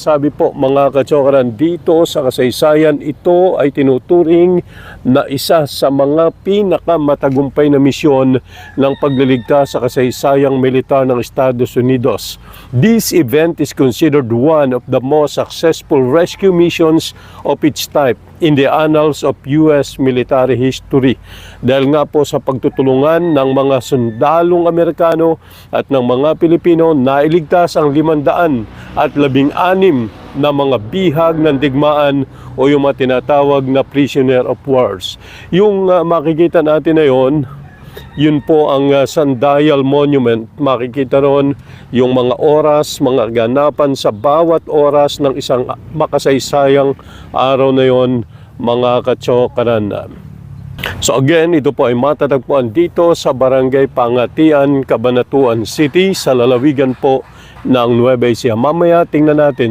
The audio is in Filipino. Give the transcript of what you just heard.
Sabi po mga kachokaran, dito sa kasaysayan, ito ay tinuturing na isa sa mga pinakamatagumpay na misyon ng pagliligtas sa kasaysayang militar ng Estados Unidos. This event is considered one of the most successful rescue missions of its type in the annals of U.S. military history. Dahil nga po sa pagtutulungan ng mga sundalong Amerikano at ng mga Pilipino na iligtas ang limandaan at labing anim na mga bihag ng digmaan o yung mga tinatawag na prisoner of wars. Yung uh, makikita natin na yon, yun po ang uh, Sundial Monument. Makikita ron yung mga oras, mga ganapan sa bawat oras ng isang makasaysayang araw na yon, mga katsokaran. So again, ito po ay matatagpuan dito sa Barangay Pangatian, Cabanatuan City sa lalawigan po ng Nueva Ecija. Mamaya tingnan natin